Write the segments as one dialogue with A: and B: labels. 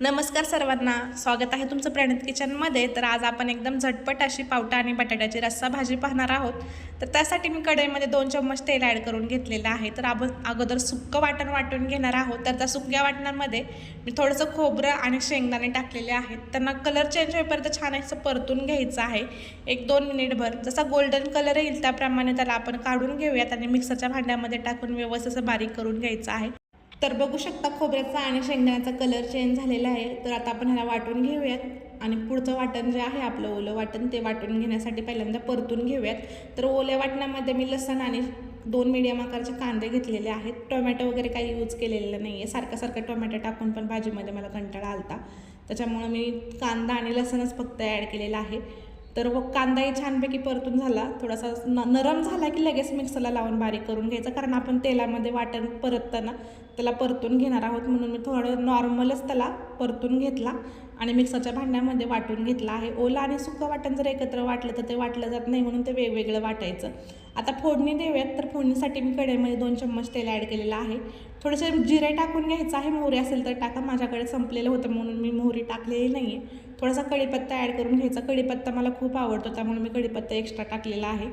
A: नमस्कार सर्वांना. स्वागत आहे तुमचं प्रणित किचनमध्ये. तर आज आपण एकदम झटपट अशी पावटा आणि बटाट्याची रस्सा भाजी पाहणार आहोत. तर त्यासाठी मी कढईमध्ये दोन चम्मच तेल ॲड करून घेतलेलं आहे. तर आपण अगोदर सुक्कं वाटण वाटून घेणार आहोत. तर त्या सुक्या वाटणांमध्ये मी थोडंसं खोबरं आणि शेंगदाणे टाकलेले आहेत. त्यांना कलर चेंज होईपर्यंत छान असं परतून घ्यायचं आहे. एक दोन मिनिटभर जसा गोल्डन कलर येईल त्याप्रमाणे त्याला आपण काढून घेऊयात आणि मिक्सरच्या भांड्यामध्ये टाकून व्यवस्थित असं बारीक करून घ्यायचं आहे. तर बघू शकता खोबऱ्याचा आणि शेंगदाण्याचा कलर चेंज झालेला आहे. तर आता आपण ह्याला वाटून घेऊयात. आणि पुढचं वाटण जे आहे आपलं ओलं वाटण ते वाटून घेण्यासाठी पहिल्यांदा परतून घेऊयात. तर ओल्या वाटणामध्ये मी लसण आणि दोन मीडियम आकाराचे कांदे घेतलेले आहेत. टोमॅटो वगैरे काही यूज केलेलं नाही आहे सारखं सारखं टोमॅटो टाकून पण भाजीमध्ये मला कंटाळा आलता. त्याच्यामुळं मी कांदा आणि लसणच फक्त ॲड केलेला आहे. तर व कांदाही छानपैकी परतून झाला. थोडासा न नरम झाला की लगेच मिक्सरला लावून बारीक करून घ्यायचा. कारण आपण तेलामध्ये वाटण परतताना त्याला परतून घेणार आहोत. म्हणून मी थोडं नॉर्मलच त्याला परतून घेतला आणि मिक्सरच्या भांड्यामध्ये वाटून घेतला आहे. ओला आणि सुकं वाटण जर एकत्र वाटलं तर ते वाटलं जात नाही म्हणून ते वेगवेगळं वाटायचं. आता फोडणी देऊयात. तर फोडणीसाठी मी कढईमध्ये दोन चम्मच तेल ॲड केलेलं आहे. थोडेसे जिरे टाकून घ्यायचं आहे. मोहरी असेल तर टाका. माझ्याकडे संपलेलं होतं म्हणून मी मोहरी टाकलेली नाही आहे थोडासा कढीपत्ता ॲड करून घ्यायचा. कढीपत्ता मला खूप आवडतो त्यामुळे मी कढीपत्ता एक्स्ट्रा टाकलेला आहे.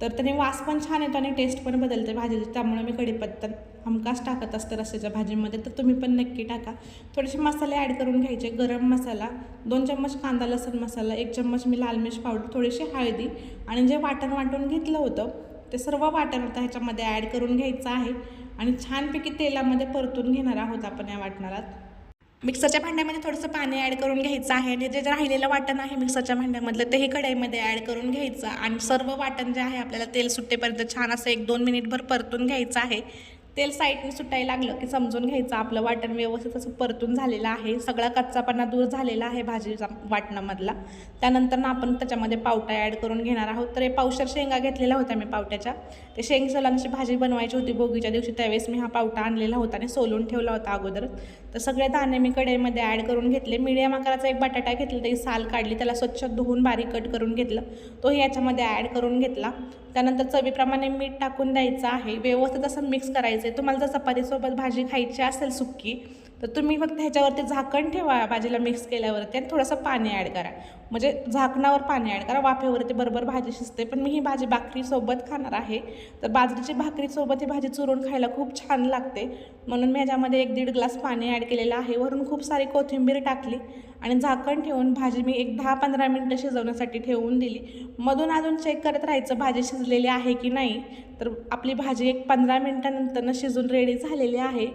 A: तर त्याने वास पण छान येतो आणि टेस्ट पण बदलते भाजीची त्यामुळे मी कढीपत्ता हमखास टाकत असते रस्त्याच्या भाजीमध्ये. तर तुम्ही पण नक्की टाका. थोडेसे मसाले ॲड करून घ्यायचे. गरम मसाला दोन चम्मच कांदा लसूण मसाला एक चम्मच मी लाल मिर्च पावडर थोडीशी हळदी आणि जे वाटण वाटून घेतलं होतं ते सर्व वाटण आता ह्याच्यामध्ये ॲड करून घ्यायचं आहे. आणि छानपैकी तेलामध्ये परतून घेणार आहोत आपण या वाटणारात मिक्सरच्या भांड्यामध्ये थोडंसं पाणी ॲड करून घ्यायचं आहे. आणि जे जे राहिलेलं वाटण आहे मिक्सरच्या भांड्यामधलं तेही कढईमध्ये ॲड करून घ्यायचं. आणि सर्व वाटण जे आहे आपल्याला तेल सुट्टेपर्यंत छान असं एक दोन मिनिटभर परतून घ्यायचं आहे. तेल साईडने सुटायला लागलं की समजून घ्यायचं. आपलं वाटण व्यवस्थित असं परतून झालेलं आहे. सगळा कच्चापणा दूर झालेला आहे भाजीचा वाटणामधला. त्यानंतर ना आपण त्याच्यामध्ये पावटा ॲड करून घेणार आहोत. तर हे पावशर शेंगा घेतलेल्या होत्या मी पावट्याच्या. ते शेंग सोलांची भाजी बनवायची होती भोगीच्या दिवशी. त्यावेळेस मी हा पावटा आणलेला होता आणि सोलून ठेवला होता अगोदर. तर सगळे दाणे मी कढईमध्ये ॲड करून घेतले. मिडियम आकाराचा एक बटाटा घेतला. त्याची साल काढली. त्याला स्वच्छ धुवून बारीक कट करून घेतलं. तोही याच्यामध्ये ॲड करून घेतला. त्यानंतर चवीप्रमाणे मीठ टाकून द्यायचं आहे. व्यवस्थित असं मिक्स करायचं करायचं आहे तुम्हाला जर चपातीसोबत भाजी खायची असेल सुक्की तर तुम्ही फक्त ह्याच्यावरती झाकण ठेवा भाजीला मिक्स केल्यावरती आणि थोडंसं पाणी ॲड करा. म्हणजे झाकणावर पाणी ॲड करा. वाफेवरती बरोबर भाजी शिजते पण मी ही भाजी भाकरीसोबत खाणार आहे. तर बाजरीची भाकरीसोबत ही भाजी चुरून खायला खूप छान लागते. म्हणून मी ह्याच्यामध्ये एक दीड ग्लास पाणी ॲड केलेलं आहे. वरून खूप सारी कोथिंबीर टाकली आणि झाकण ठेवून भाजी मी एक दहा पंधरा मिनटं शिजवण्यासाठी ठेवून दिली. मधून अजून चेक करत राहायचं भाजी शिजलेली आहे की नाही. तर आपली भाजी एक पंधरा मिनटानंतरनं शिजून रेडी झालेली आहे.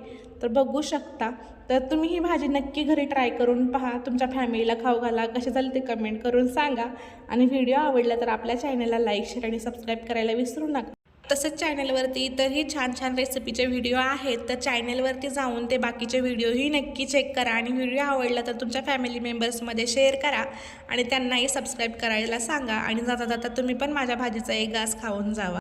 A: तर बघू शकता. तर तुम्ही ही भाजी नक्की घरी ट्राय करून पहा. तुमच्या फॅमिलीला खाऊ घाला. कसे झाले ते कमेंट करून सांगा. आणि व्हिडिओ आवडला तर आपल्या चॅनलला लाईक शेअर आणि सबस्क्राईब करायला विसरू नका. तसेच चॅनलवरती इतरही छान छान रेसिपीचे व्हिडिओ आहेत. तर चॅनलवरती जाऊन ते बाकीचे व्हिडिओही नक्की चेक करा. आणि व्हिडिओ आवडला तर तुमच्या फॅमिली मेंबर्समध्ये शेअर करा. आणि त्यांनाही सबस्क्राईब करायला सांगा. आणि जाता जाता तुम्ही पण माझ्या भाजीचा एक घास खाऊन जावा.